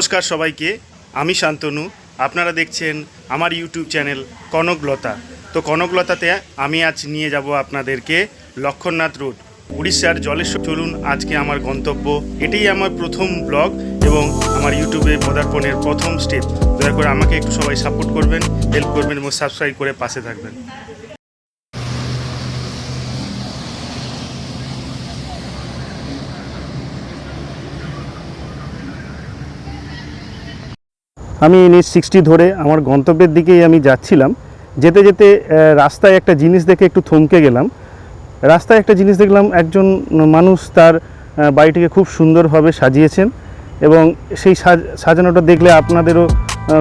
নমস্কার সবাইকে, আমি শান্তনু। আপনারা দেখছেন আমার ইউটিউব চ্যানেল কনকলতা। তো কনকলতাতে আমি আজ নিয়ে যাব আপনাদেরকে লক্ষণনাথ রোড, উড়িষ্যার জলেশ্বর। চলুন আজকে আমার গন্তব্য, এটাই আমার প্রথম ব্লগ এবং আমার ইউটিউবে পদার্পণের প্রথম স্টেপ। দয়া করে আমাকে একটু সবাই সাপোর্ট করবেন, হেল্প করবেন এবং সাবস্ক্রাইব করে পাশে থাকবেন। আমি এনএস সিক্সটি ধরে আমার গন্তব্যের দিকেই আমি যাচ্ছিলাম। যেতে যেতে রাস্তায় একটা জিনিস দেখে একটু থমকে গেলাম। রাস্তায় একটা জিনিস দেখলাম, একজন মানুষ তার বাড়িটিকে খুব সুন্দরভাবে সাজিয়েছেন এবং সেই সাজ- সাজানোটা দেখলে আপনাদেরও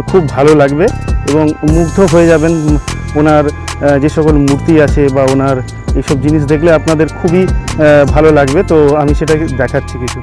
খুব ভালো লাগবে এবং মুগ্ধ হয়ে যাবেন। ওনার যে সকল মূর্তি আছে বা ওনার এইসব জিনিস দেখলে আপনাদের খুবই ভালো লাগবে। তো আমি সেটাকে দেখাচ্ছি কিছু।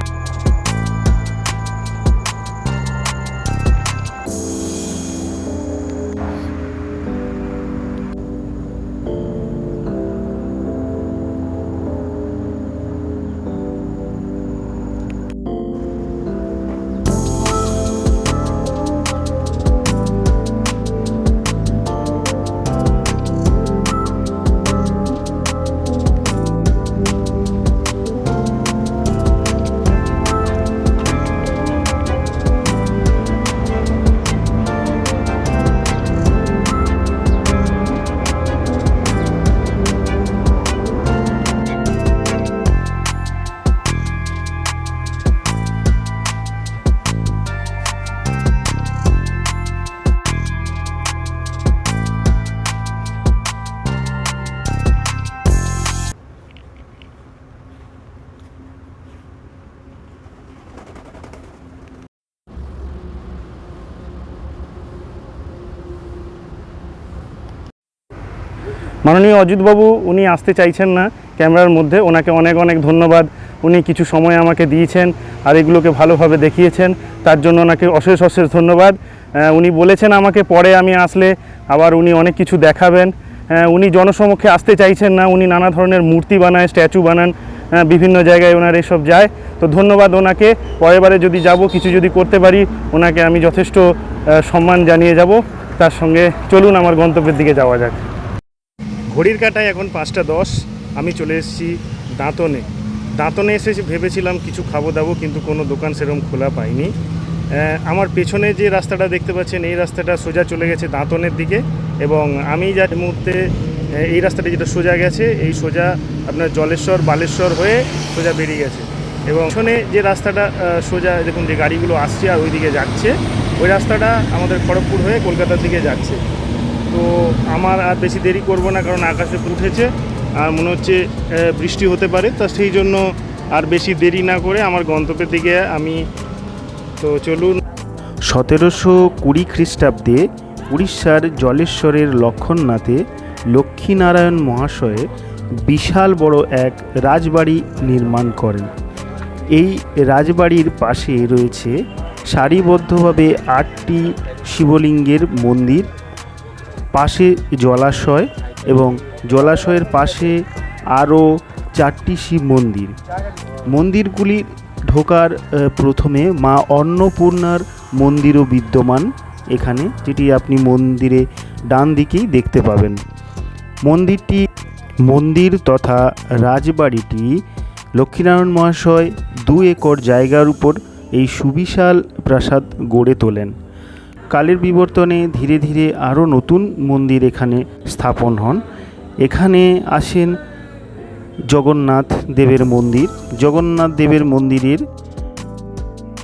মাননীয় অজিতবাবু, উনি আসতে চাইছেন না ক্যামেরার মধ্যে। ওনাকে অনেক অনেক ধন্যবাদ। উনি কিছু সময় আমাকে দিয়েছেন আর এগুলোকে ভালোভাবে দেখিয়েছেন। তার জন্য ওনাকে অশেষ অশেষ ধন্যবাদ। উনি বলেছেন আমাকে পরে আমি আসলে আবার উনি অনেক কিছু দেখাবেন। উনি জনসমক্ষে আসতে চাইছেন না। উনি নানা ধরনের মূর্তি বানায়, স্ট্যাচু বানান বিভিন্ন জায়গায় ওনার এসব যায়। তো ধন্যবাদ ওনাকে। পরেরবারে যদি যাব, কিছু যদি করতে পারি, ওনাকে আমি যথেষ্ট সম্মান জানিয়ে যাব। তার সঙ্গে চলুন, আমার গন্তব্যের দিকে যাওয়া যাক। ঘড়ির কাটায় এখন পাঁচটা দশ, আমি চলে এসেছি দাঁতনে। দাঁতনে এসে ভেবেছিলাম কিছু খাব দাবো, কিন্তু কোনো দোকান সেরকম খোলা পাইনি। আমার পেছনে যে রাস্তাটা দেখতে পাচ্ছেন, এই রাস্তাটা সোজা চলে গেছে দাঁতনের দিকে এবং আমি যা মুহূর্তে এই রাস্তাটা যেটা সোজা গেছে, এই সোজা আপনার জলেশ্বর, বালেশ্বর হয়ে সোজা বেরিয়ে গেছে। এবং পেছনে যে রাস্তাটা সোজা, দেখুন যে গাড়িগুলো আসছে আর ওই দিকে যাচ্ছে, ওই রাস্তাটা আমাদের খড়গপুর হয়ে কলকাতার দিকে যাচ্ছে। তো আমার আর বেশি দেরি করব না, কারণ আকাশে উঠেছে, আর মনে হচ্ছে বৃষ্টি হতে পারে, তা সেই জন্য আর বেশি দেরি না করে আমার গন্তব্যের দিকে আমি, তো চলুন। সতেরোশো কুড়ি খ্রিস্টাব্দে উড়িষ্যার জলেশ্বরের লক্ষণনাথে লক্ষ্মীনারায়ণ মহাশয়ে বিশাল বড় এক রাজবাড়ি নির্মাণ করেন। এই রাজবাড়ির পাশে রয়েছে সারিবদ্ধভাবে আটটি শিবলিঙ্গের মন্দির পাশে জলাশয় এবং জলাশয়ের পাশে আরও চারটি শিব মন্দির। মন্দিরগুলি ঢোকার প্রথমে মা অন্নপূর্ণার মন্দিরও বিদ্যমান এখানে, যেটি আপনি মন্দিরে ডান দিকেই দেখতে পাবেন। মন্দিরটি মন্দির তথা রাজবাড়িটি লক্ষ্মীনারায়ণ মহাশয় দু একর জায়গার উপর এই সুবিশাল প্রাসাদ গড়ে তোলেন। কালের বিবর্তনে ধীরে ধীরে আরও নতুন মন্দির এখানে স্থাপন হন। এখানে আসেন জগন্নাথ দেবের মন্দির। জগন্নাথ দেবের মন্দিরের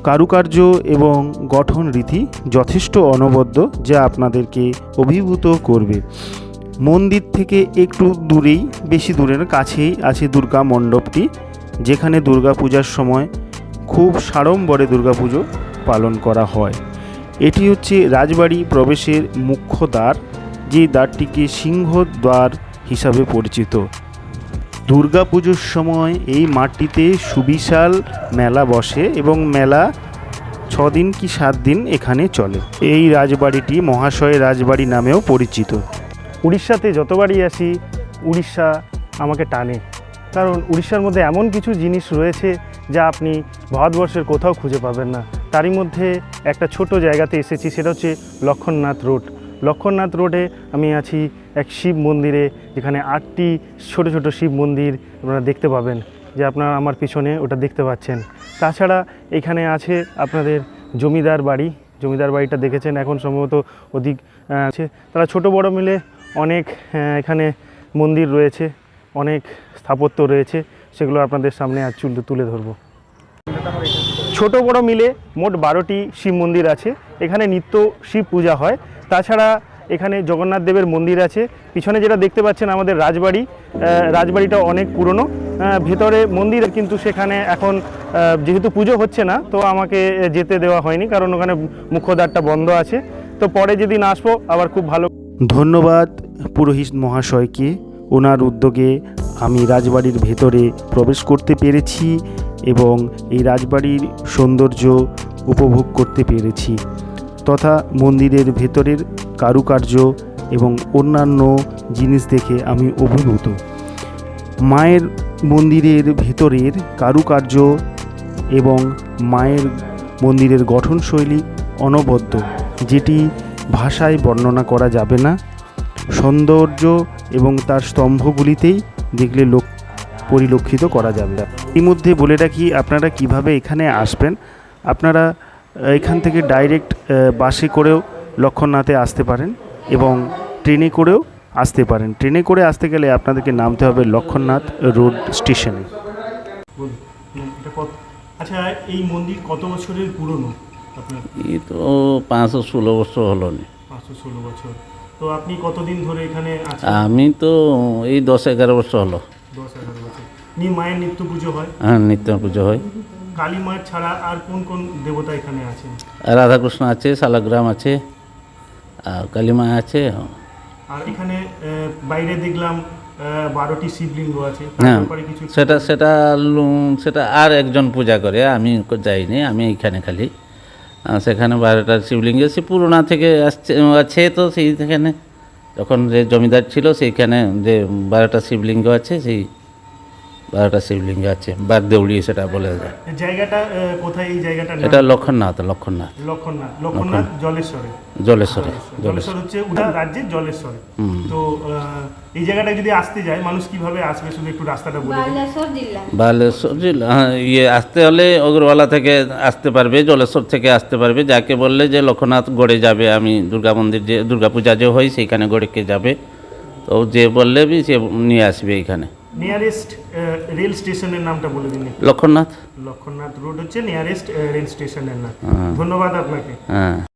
কারুকার্য এবং গঠন রীতি যথেষ্ট অনবদ্য, যা আপনাদেরকে অভিভূত করবে। মন্দির থেকে একটু দূরেই, বেশি দূরে না কাছেই আছে দুর্গা মণ্ডপটি, যেখানে দুর্গা পূজার সময় খুব সাড়ম্বরে দুর্গাপুজো পালন করা হয়। এটি হচ্ছে রাজবাড়ি প্রবেশের মুখ্য দ্বার, যে দ্বারটিকে সিংহদ্বার হিসাবে পরিচিত। দুর্গাপুজোর সময় এই মাঠটিতে সুবিশাল মেলা বসে এবং মেলা ছ দিন কি সাত দিন এখানে চলে। এই রাজবাড়িটি মহাশয় রাজবাড়ি নামেও পরিচিত। উড়িষ্যাতে যতবারই আসি, উড়িষ্যা আমাকে টানে। কারণ উড়িষ্যার মধ্যে এমন কিছু জিনিস রয়েছে যা আপনি ভারতবর্ষের কোথাও খুঁজে পাবেন না। তারই মধ্যে একটা ছোট জায়গাতে এসেছি, সেটা হচ্ছে লক্ষণনাথ রোড। লক্ষণনাথ রোডে আমি আছি এক শিব মন্দিরে যেখানে আটটি ছোট ছোট শিব মন্দির আপনারা দেখতে পাবেন, যে আপনারা আমার পিছনে ওটা দেখতে পাচ্ছেন। তাছাড়া এখানে আছে আপনাদের জমিদার বাড়ি, জমিদার বাড়িটা দেখেছেন এখন সম্ভবত অধিক আছে। তারা ছোট বড় মিলে অনেক এখানে মন্দির রয়েছে, অনেক স্থাপত্য রয়েছে, সেগুলো আপনাদের সামনে আজ তুলে ধরবো। ছোট বড় মিলে মোট বারোটি শিব মন্দির আছে। এখানে নিত্য শিব পূজা হয়। তাছাড়া এখানে জগন্নাথ দেবের মন্দির আছে। পিছনে যেটা দেখতে পাচ্ছেন আমাদের রাজবাড়ি রাজবাড়িটা অনেক পুরনো। ভেতরে মন্দির কিন্তু সেখানে এখন যেহেতু পুজো হচ্ছে না, তো আমাকে যেতে দেওয়া হয়নি, কারণ ওখানে মুখ্যদ্বারটা বন্ধ আছে। তো পরে যেদিন আসব, আবার খুব ভালো ধন্যবাদ পুরোহিত মহাশয়কে। ওনার উদ্যোগে আমি রাজবাড়ির ভেতরে প্রবেশ করতে পেরেছি। এবং এই রাজবাড়ির সৌন্দর্য উপভোগ করতে পেরেছি, তথা মন্দিরের ভেতরের কারুকার্য এবং অন্যান্য জিনিস দেখে আমি অভিভূত। মায়ের মন্দিরের ভেতরের কারুকার্য এবং মায়ের মন্দিরের গঠনশৈলী অনবদ্য, যেটি ভাষায় বর্ণনা করা যাবে না। সৌন্দর্য এবং তার স্তম্ভগুলিতেই দেখলে লোক পরিলক্ষিত করা যাবে। এর মধ্যে বলে রাখি আপনারা কীভাবে এখানে আসবেন? আপনারা এখান থেকে ডাইরেক্ট বাসে করেও লক্ষণনাথে আসতে পারেন এবং ট্রেনে করেও আসতে পারেন। ট্রেনে করে আসতে গেলে আপনাদেরকে নামতে হবে লক্ষণনাথ রোড স্টেশনে আচ্ছা এই মন্দির কত বছরের পুরনো? এই তো পাঁচশো ষোলো বছর হলো নি। পাঁচশো ষোলো বছর। তো আপনি কতদিন ধরে এখানে আমি তো এই দশ এগারো বছর হলো। দশ এগারো বছর। নি মায়ের নিত্য পুজো হয়? হ্যাঁ নিত্য পুজো হয়। কালী মায়ের ছাড়া আর কোন কোন দেবতা এখানে আর রাধাকৃষ্ণ আছে শালাগ্রাম আছে আর কালীমা আছে আর এখানে বাইরে দেখলাম বারোটি শিবলিঙ্গ আছে। হ্যাঁ সেটা সেটা সেটা আর একজন পূজা করে আমি যাইনি আমি এইখানে খালি। সেখানে বারোটা শিবলিঙ্গ সে পুরোনা থেকে আসছে আছে তো সেই সেখানে। যখন যে জমিদার ছিল সেইখানে যে বারোটা শিবলিঙ্গ আছে সেই বারোটা শিবলিঙ্গ আছে বার দেউড়ি সেটা বলে যায় জায়গাটা কোথায় এই জায়গাটা এটা লক্ষণনাথ লক্ষণনাথ। লক্ষণনাথ লক্ষণনাথ জলেশ্বরে। জলেশ্বরে জলেশ্বর। হচ্ছে উড়া রাজ্যের জলেশ্বরে। তো এই জায়গাটায় যদি আসতে যায় মানুষ কীভাবে আসবে? শুধু একটু রাস্তাটা বলে বালেশ্বর জেলা বালেশ্বর জেলা হ্যাঁ, ইয়ে আসতে হলে অগ্রওয়ালা থেকে আসতে পারবে জলেশ্বর থেকে আসতে পারবে। যাকে বললে যে লোকনাথ গড়ে যাবে আমি দুর্গা মন্দির যে দুর্গা পূজা যে হয় সেইখানে গড়েকে যাবে। তো যে বললে বি সে নিয়ে আসবে এইখানে। নিয়ারেস্ট রেল স্টেশনের নামটা বলে দিন লক্ষণনাথ? লক্ষণনাথ রোড হচ্ছে নিয়ারেস্ট রেল স্টেশনের নাম। হ্যাঁ। ধন্যবাদ আপনাকে। হ্যাঁ।